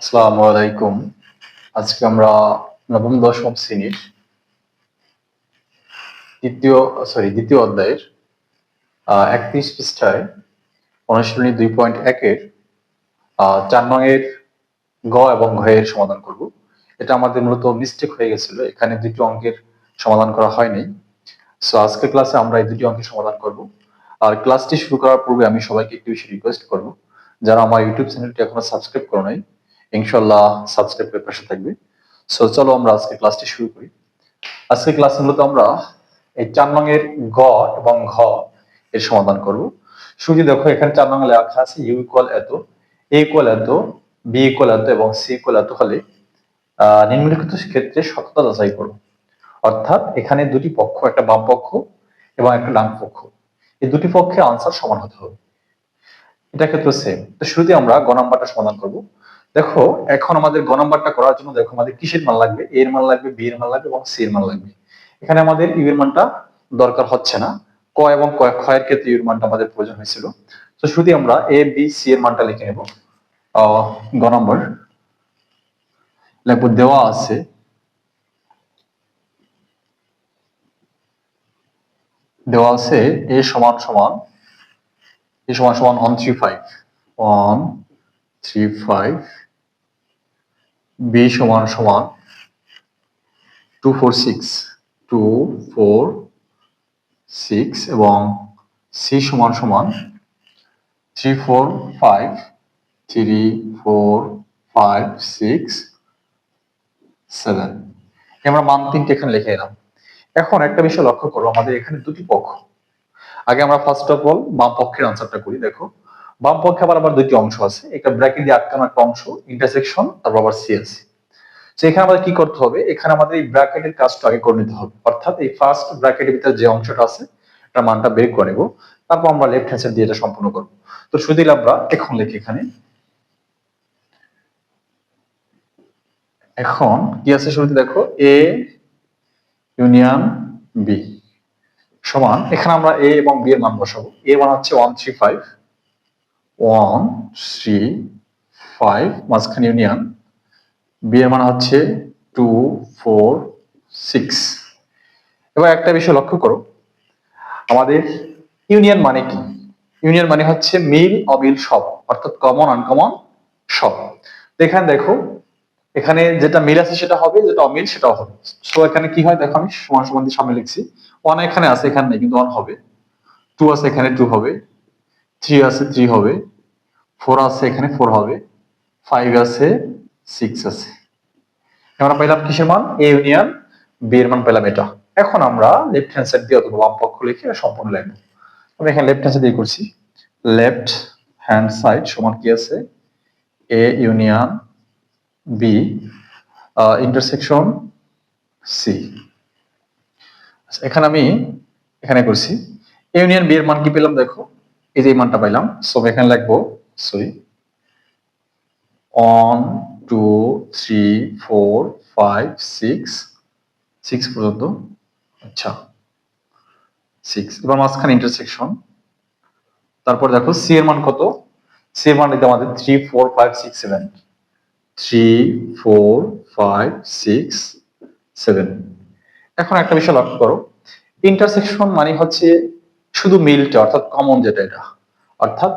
আসসালামু আলাইকুম। আজকে আমরা নবম দশম শ্রেণির দ্বিতীয় সরি দ্বিতীয় অধ্যায়ের একত্রিশ পৃষ্ঠায় অনুশীলনী দুই পয়েন্ট একের চার নংয়ের গ এবং ঘ এর সমাধান করব। এটা আমাদের মূলত মিস্টেক হয়ে গেছিল, এখানে দুটি অঙ্কের সমাধান করা হয়নি। সো আজকের ক্লাসে আমরা এই দুটি অঙ্কের সমাধান করব। আর ক্লাসটি শুরু করার পূর্বে আমি সবাইকে একটু বেশি রিকোয়েস্ট করব। যারা আমার ইউটিউব চ্যানেলটি এখনও সাবস্ক্রাইব করো নাই ইনশাল্লাহ সাবস্ক্রাইব করে পাশে থাকবে। সো চলো আমরা আজকে ক্লাসটি শুরু করি। আজকে ক্লাসে মূলত আমরা এই চার নংয়ের গ এবং ঘ এর সমাধান করব। শুধু দেখো, এখানে চার নং লেখা আছে ইউ ইকুয়াল এত এ ইকুয়াল এত বি ইকুয়াল এত এবং সি ইকুয়াল এত হলে নিম্নলিখিত ক্ষেত্রে সততা যাচাই করো। অর্থাৎ এখানে দুটি পক্ষ, একটা বাম পক্ষ এবং একটা ডান পক্ষ। এই দুটি পক্ষের আনসার সমান হতে হবে। এটা ক্ষেত্রে সেম তো শুরুতে আমরা গ নাম্বারটা সমাধান করব। দেখো, এখন আমাদের গ নাম্বারটা করার জন্য দেখো আমাদের কিসের মান লাগবে? এ এর মান লাগবে বি এর মান লাগবে এবং সি এর মান লাগবে। এখানে আমাদের ইউ এর মানটা দরকার হচ্ছে না। ক এবং ক এর ক্ষেত্রে ইউ এর মানটা আমাদের প্রয়োজন হয়েছিল। তো শুধু আমরা এ বি সি এর মানটা লিখে নেব। গ নম্বর। লিখব দেওয়া আছে। দেওয়া আছে এ সমান সমান এ সমান সমান one three five one three five B সমান সমান two four six two four six এবং সি সমান সমান three four five three four five six seven আমরা মান তিনটে এখানে লিখে এলাম। এখন একটা বিষয় লক্ষ্য করো, আমাদের এখানে দুটি পক্ষ। আগে আমরা ফার্স্ট অফ অল বাম পক্ষের আনসারটা করি, দেখো। বাম পক্ষে আবার আবার দুটি অংশ আছে। একটা ব্র্যাকেট দিয়ে আটকানো একটা অংশ ইন্টারসেকশন তারপর আবার সি আছে তো এখানে আমাদের কি করতে হবে? এখানে আমাদের এই ব্র্যাকেটের কাজটা আগে করে নিতে হবে। অর্থাৎ এই ফার্স্ট ব্র্যাকেটের ভিতরে যে অংশটা আছে, তার মানটা বের করে নেব। তারপর আমরা লেফট হ্যান্ড সাইড দিয়ে এটা সম্পূর্ণ করব। তো শুধু আমরা এখন লিখি এখানে। এখন কি আছে শুরুতে দেখো? এ ইউনিয়ন বি সমান, এখানে আমরা এ এবং বি এর মান বসাবো। এ মান হচ্ছে one three five one, three, five, মাঝখানে ইউনিয়ন। বি এর মান হচ্ছে টু, ফোর, সিক্স। এবার একটা বিষয় লক্ষ্য করো। আমাদের ইউনিয়ন মানে কি? ইউনিয়ন মানে হচ্ছে মিল, অমিল, সব, অর্থাৎ কমন আনকমন সব। এখানে দেখো, এখানে যেটা মিল আছে সেটা হবে, যেটা অমিল, সেটাও হবে। সো এখানে কি হয়? দেখো আমি সমান সমান দিয়ে সামনে লিখছি। ওয়ান এখানে আছে, এখানে নেই, কিন্তু ওয়ান হবে। টু আছে, এখানে টু হবে। থ্রি আছে থ্রি হবে ফোর আছে এখানে ফোর হবে ফাইভ আছে সিক্স আছে। আমরা পেলাম কিসের মান? এ ইউনিয়ন বি এর মান পেলাম এটা। এখন আমরা লেফট হ্যান্ড সাইড দিয়ে অথবা বাম পক্ষ লিখে সম্পূর্ণ লিখব। আমি এখানে লেফট হ্যান্ড সাইড দিয়ে করছি। লেফট হ্যান্ড সাইড সমান কি আছে? A union B intersection C এখানে আমি এখানে করছি। ইউনিয়ন বি এর মান কি পেলাম দেখো? এই যে মানটা পাইলাম সো এখানে লিখব sorry one two three four five six six পর্যন্ত আচ্ছা সিক্স এবার মাঝখানে ইন্টারসেকশন তারপর দেখো সি এর মান কত সি এর মান আমাদের three four five six seven three four five six seven এখন একটা বিষয় লক্ষ্য করো ইন্টারসেকশন মানে হচ্ছে শুধু মিলটা, অর্থাৎ কমন যেটা এটা, অর্থাৎ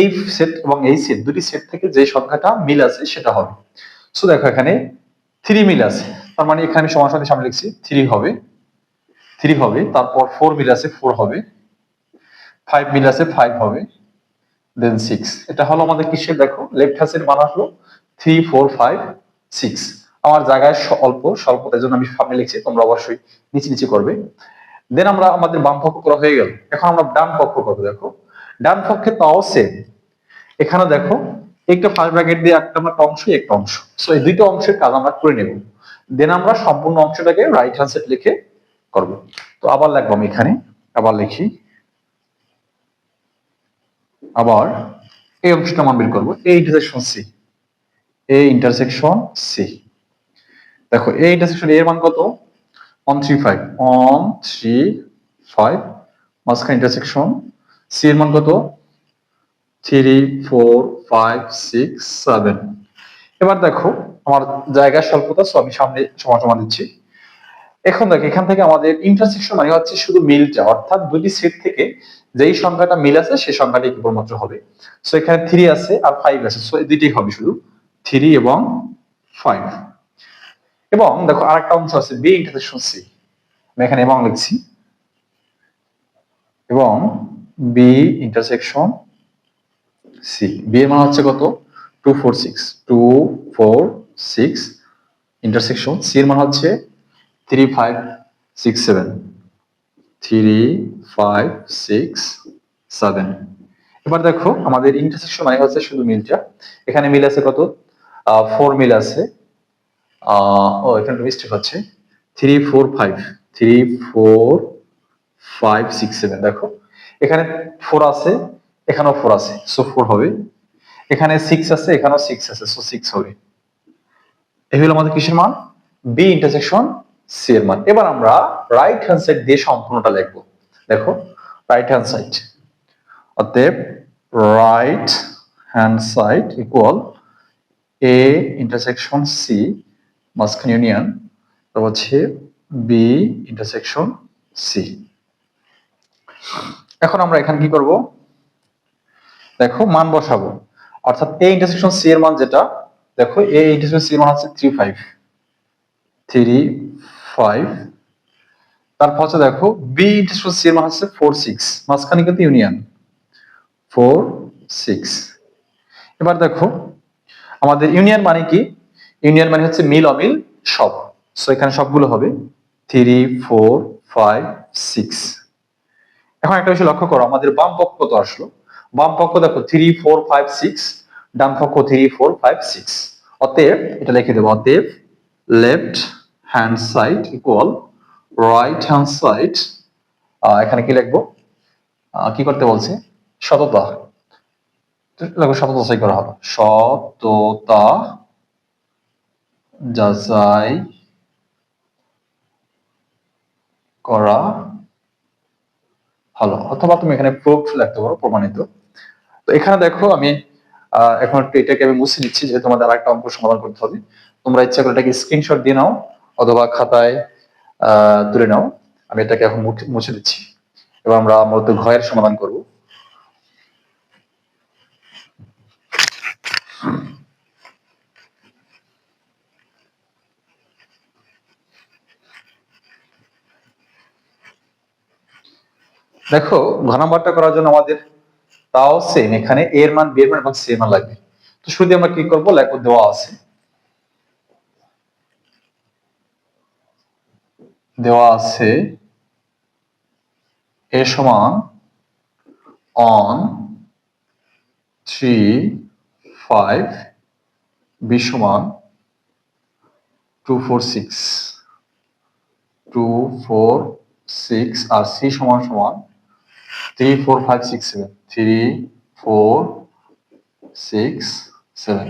এই সেট এবং এই সেট দুটি সেট থেকে যে সংখ্যাটা মিল আছে সেটা হবে। সো দেখো এখানে থ্রি মিল আছে, তার মানে এখানে আমি সমান সাথে সামনে লিখছি থ্রি হবে থ্রি হবে, তারপর ফোর মিল আছে ফোর হবে ফাইভ মিল আছে ফাইভ হবে দেন সিক্স এটা হলো আমাদের কিসের, দেখো লেফট সাইড মান আসলো থ্রি ফোর ফাইভ সিক্স আমার জায়গায় অল্প স্বল্প জন্য আমি সামনে লিখছি, তোমরা অবশ্যই নিচে নিচে করবে। দেন আমরা আমাদের বাম পক্ষ করা হয়ে গেল। এখন আমরা ডান পক্ষ করব দেখো? ডান পক্ষে তাও সেম এখানে দেখো, একটা ফার্স্ট ব্র্যাকেট দিয়ে একটা আমরা অংশ, একটা অংশ। সো এই দুইটা অংশের কাজ আমরা করে নেব। দেন আমরা সম্পূর্ণ অংশটাকে রাইট হ্যান্ড সাইড লিখে করব। তো আবার লিখব আমি এখানে, আবার লিখি। আবার এই অংশটা আমরা বের করব। এই ইন্টারসেকশন সি এই ইন্টারসেকশন সি দেখো এই ইন্টারসেকশন এর মান কত? One three five one three five মাঝখানে ইন্টারসেকশন সি এর মান কত? Three four five six seven এবার দেখো, আমার জায়গা স্বল্পতা আমি সামনে সমান সমান দিচ্ছি। এখন দেখো, এখান থেকে আমাদের ইন্টারসেকশন মানে হচ্ছে শুধু মিলটা, অর্থাৎ দুটি সেট থেকে যেই সংখ্যাটা মিল আছে, সেই সংখ্যাটাই কেবলমাত্র হবে। সো এখানে থ্রি আছে আর ফাইভ আছে সো এই দুইটাই হবে শুধু। থ্রি এবং ফাইভ এবং দেখো আরেকটা অংশ আছে বি ইন্টারসেকশন সি আমি এখানে এবং লিখছি। এবং বি ইন্টারসেকশন সি বি এর মান হচ্ছে কত? Two four six two four six intersection C এর মান হচ্ছে three five six seven three five six seven এবার দেখো, আমাদের ইন্টারসেকশন মানে হচ্ছে শুধু মিলটা। এখানে মিল আছে কত? ফোর মিল আছে। ও, এখানে মিস্টেক হচ্ছে। Three four five three four five six seven দেখো, এখানে ফোর আছে, এখানেও ফোর আছে। সো ফোর হবে। এখানে সিক্স আছে, এখানেও সিক্স আছে। সো সিক্স হবে। এই হলো আমাদের কিসের মান? বি ইন্টারসেকশন সি এর মান। এবার আমরা রাইট হ্যান্ড সাইড দিয়ে সম্পূর্ণটা লিখব। দেখো রাইট হ্যান্ড সাইড অতএব right hand side equal A intersection C মাঝখানে ইউনিয়ন তারপর হচ্ছে বি ইন্টারসেকশন সি এখন আমরা এখানে কি করব? দেখো, মান বসাবো। অর্থাৎ এ ইন্টারসেকশন সি এর মান যেটা, দেখো এ ইন্টারসেকশন সি এর মান হচ্ছে থ্রি ফাইভ থ্রি ফাইভ তারপর হচ্ছে দেখো বি ইন্টারসেকশন সি এর মান হচ্ছে ফোর সিক্স মাঝখানে কিন্তু ইউনিয়ন ফোর সিক্স এবার দেখো, আমাদের ইউনিয়ন মানে কি? ইউনিয়ন মানে হচ্ছে মিল অমিল সব। সো এখানে সবগুলো হবে। থ্রি ফোর ফাইভ সিক্স এখন একটা বিষয় লক্ষ্য করো, আমাদের বাম পক্ষ তো আসলো। বাম পক্ষ দেখো থ্রি ফোর ফাইভ সিক্স ডান পক্ষ থ্রি ফোর ফাইভ সিক্স অতএব, এটা লিখে দেবো, অতএব left hand side equal right hand side এখানে কি লিখব? কি করতে বলছে? সততা। দেখো, সততা যাচাই করা হলো। সততা যাচাই করা ভালো। অথবা তুমি এখানে প্রুফ লিখতে পারো, প্রমাণিত। তো এখানে দেখো, আমি এখন এটাকে আমি মুছে নিচ্ছি, যেহেতু তোমাদের আরেকটা অঙ্ক সমাধান করতে হবে। তোমরা ইচ্ছা করে এটাকে স্ক্রিনশট দিয়ে নাও, অথবা খাতায় তুলে নাও। আমি এটাকে এখন মুছে- দিচ্ছি। এবার আমরা মূলত ঘয়ের সমাধান করব। দেখো ঘন নাম্বারটা করার জন্য আমাদের তাও সেম এখানে এর মান বি এর মান এবং সি এর মান লাগবে। তো শুরুতে আমরা কি করব? লেখো দেওয়া আছে। দেওয়া আছে এ সমান অন থ্রি ফাইভ বি সমান two four six two four six আর সি সমান সমান three four five six seven three four six seven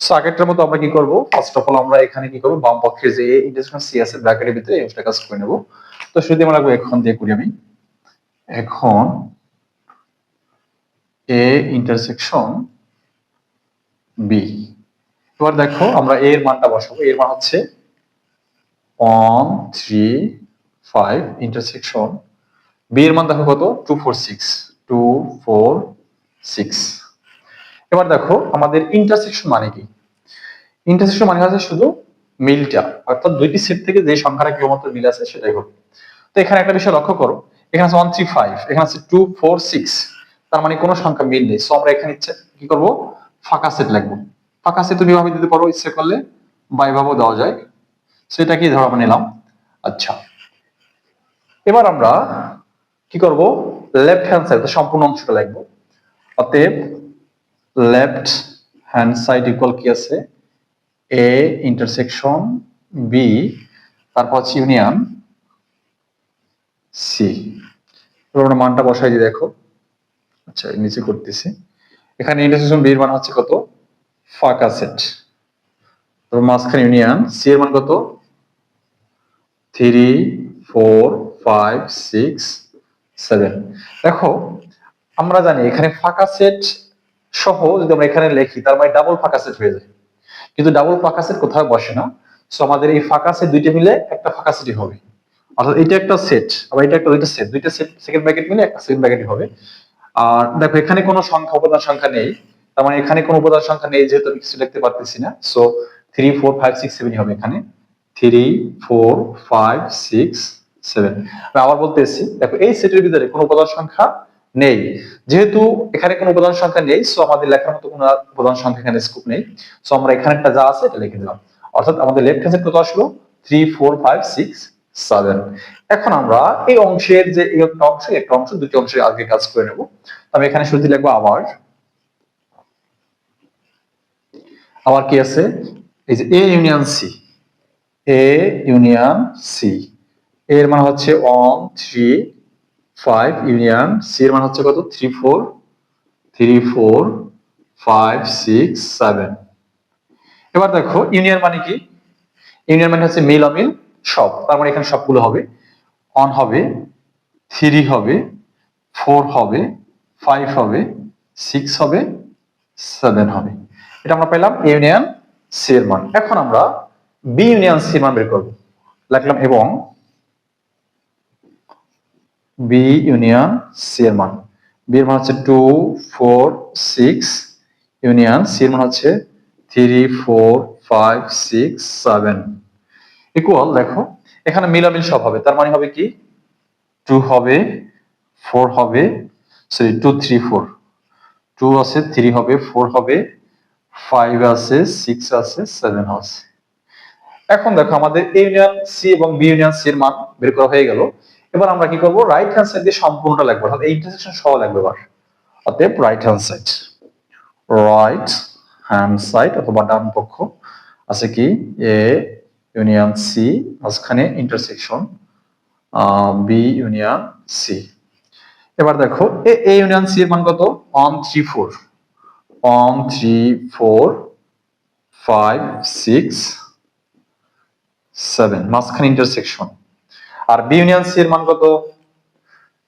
so আগেরটার মতো আমরা কি করব? ফার্স্ট অফ অল আমরা এখানে কি করব? বাম পক্ষে যে ইন্টারসেকশন সি আছে, ব্র্যাকেটের ভিতরে এই কাজ করে নেব। তো শুরুতে আমরা লাগবে এখন দিয়ে করি আমি। এখন এ ইন্টারসেকশন বি এবার দেখো, আমরা এর মানটা বসাবো। এর মান হচ্ছে one three five intersection B এর মান দেখো কত? Two four six two four six এবার দেখো আমাদের ইন্টারসেকশন মানে কি? ইন্টারসেকশন মানে হচ্ছে শুধু মিলটা, অর্থাৎ দুইটি সেট থেকে যে সংখ্যাটা কেবলমাত্র মিল আছে সেটাই হবে। তো এখানে একটা বিষয় লক্ষ্য করো, এখানে আছে ওয়ান থ্রি ফাইভ এখানে আছে টু ফোর সিক্স তার মানে কোনো সংখ্যা মিল নেই। সো আমরা এখানে ইচ্ছে কি করব? ফাঁকা সেট লিখব ফাঁকা সেট তুমি এভাবে দিতে পারো, ইচ্ছে করলে বা এভাবেও দেওয়া যায়। সেটা কি ধরো আমরা নিলাম। আচ্ছা। এবার আমরা কি করব? লেফট হ্যান্ড সাইড সম্পূর্ণ অংশটা লিখব। অতএব লেফট হ্যান্ড সাইড ইকুয়াল কি আছে? এ ইন্টারসেকশন বি তারপর হচ্ছে ইউনিয়ন সি আমরা মানটা বসাই দিই দেখো। আচ্ছা নিচে করতেছি। এখানে ইন্টারসেকশন বি এর মান হচ্ছে কত? ফাঁকা সেট তারপর মাঝখানে ইউনিয়ন সি এর মান কত? Three four five six seven দেখো, আমরা জানি এখানে ফাঁকা সেট সহ যদি আমরা এখানে লিখি, তার মানে ডাবল ফাঁকা সেট হয়ে যায়। কিন্তু ডাবল ফাঁকা সেট কোথাও বসে না। সো আমাদের এই ফাঁকা সেট দুইটা মিলে একটা ফাঁকা সেটই হবে। অর্থাৎ এটা একটা সেট আবার এটা একটা দুইটা সেট দুইটা সেট সেকেন্ড ব্র্যাকেট মিলে একটা সেকেন্ড ব্র্যাকেটই হবে। আর দেখো, এখানে কোনো সংখ্যা উপাদান সংখ্যা নেই। তার মানে এখানে কোনো উপাদান সংখ্যা নেই, যেহেতু আমি কিছু লিখতে পারতেছি না। So three four five six seven i হবে এখানে। Three four five six seven আবার বলতেছি দেখো, এই সেটের ভিতরে কোনো উপাদান সংখ্যা নেই। যেহেতু এখানে কোনো উপাদান সংখ্যা নেই সো আমাদের লেখার মতো কোনো উপাদান সংখ্যা এখানে স্কোপ নেই। সো আমরা এখানে একটা যা আছে এটা লিখে দিলাম। অর্থাৎ আমাদের লেফট হ্যান্ড সাইড কত আসলো? Three four five six seven এখন আমরা এই অংশের যে একটা অংশ একটা অংশ, দুটি অংশের আগে কাজ করে নেব। আমি এখানে শুরুতে লিখব আবার। আবার কি আছে? এই যে A union C A union C এর মান হচ্ছে one three five union C এর মান হচ্ছে কত? Three four three four five six seven এবার দেখো ইউনিয়ন মানে কি? ইউনিয়ন মানে হচ্ছে মিল, অমিল, সব। তার মানে এখানে সবগুলো হবে। অন হবে থ্রি হবে ফোর হবে ফাইভ হবে সিক্স হবে সেভেন হবে। এটা আমরা পেলাম ইউনিয়ন সি এর মান। এখন আমরা বি ইউনিয়ন সি মান বের করব। লিখলাম এবং বি ইউনিয়ন সি এর মান বি এর মান হচ্ছে two four six union C এর মান হচ্ছে three four five six seven equal দেখো, এখানে মিলামিল সব হবে। তার মানে হবে কি? টু হবে ফোর হবে sorry two three four two আছে থ্রি হবে ফোর হবে ফাইভ আছে সিক্স আছে সেভেন আছে। এখন দেখো, আমাদের ইউনিয়ন সি এবং বি ইউনিয়ন সি এর মান বের করা হয়ে গেল। এবার আমরা কি করব? রাইট হ্যান্ড সাইড দিয়ে সম্পূর্ণটা লিখব। অর্থাৎ এই ইন্টারসেকশন সহ লিখব এবার। অতএব right hand side right hand side অথবা ডান পক্ষ আছে কি? এ ইউনিয়ন সি মাঝখানে ইন্টারসেকশন বি ইউনিয়ন সি এবার দেখো, এ এ ইউনিয়ন সি এর মান কত? One three four one three four five six seven মাঝখানে ইন্টারসেকশন আর বি ইউনিয়ন সি এর মান কত?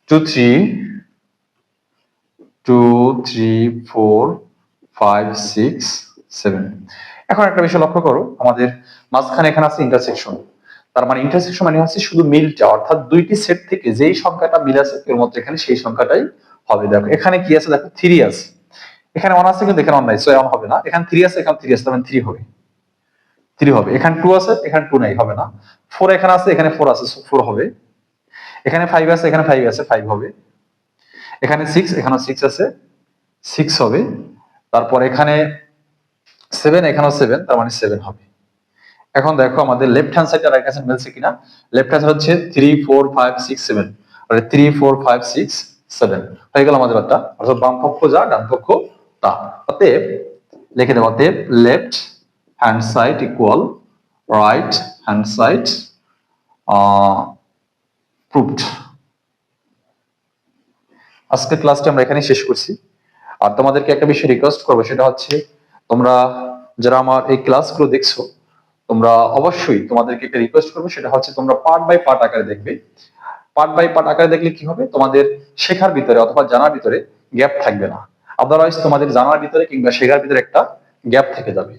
Two three two three four five six seven এখন একটা বিষয় লক্ষ্য করো, আমাদের মাঝখানে এখানে আছে ইন্টারসেকশন তার মানে ইন্টারসেকশন মানে হচ্ছে শুধু মিলটা, অর্থাৎ দুইটি সেট থেকে যেই সংখ্যাটা মিল আছে এর মধ্যে এখানে সেই সংখ্যাটাই হবে। দেখো, এখানে কি আছে? দেখো থ্রি আছে। এখানে ওয়ান আছে কিন্তু এখানে ওয়ান নাই সো ওয়ান হবে না। এখানে থ্রি আছে, এখানে থ্রি আছে, তার মানে থ্রি হবে। থ্রি হবে। এখানে টু আছে, এখানে টু নাই, হবে না। ফোর এখানে আছে, এখানে ফোর আছে ফোর হবে। এখানে ফাইভ আছে, এখানে ফাইভ আছে ফাইভ হবে। এখানে সিক্স এখানে সিক্স আছে। সিক্স হবে। তারপর এখানে সেভেন এখানেও সেভেন তার মানে সেভেন হবে। এখন দেখো আমাদের left hand side right hand মিলছে কিনা? লেফট হ্যান্ড হচ্ছে three four five six seven মানে three four five six seven হয়ে গেল আমাদের একটা অর্থাৎ বাম পক্ষ যা, ডান পক্ষ তা। অতএব, লিখে দেবো অতএব left hand side equal right hand side proved আজকের ক্লাসটা আমরা এখানে শেষ করছি। আর তোমাদেরকে একটা বিষয় রিকোয়েস্ট করব, সেটা হচ্ছে তোমরা যারা আমার এই ক্লাসগুলো দেখছ, তোমরা অবশ্যই তোমাদেরকে একটা রিকোয়েস্ট করব, সেটা হচ্ছে তোমরা পার্ট বাই পার্ট আকারে দেখবে। পার্ট বাই পার্ট আকারে দেখলে কি হবে? তোমাদের শেখার ভিতরে অথবা জানার ভিতরে গ্যাপ থাকবে না। আদারওয়াইজ তোমাদের জানার ভিতরে কিংবা শেখার ভিতরে একটা গ্যাপ থেকে যাবে।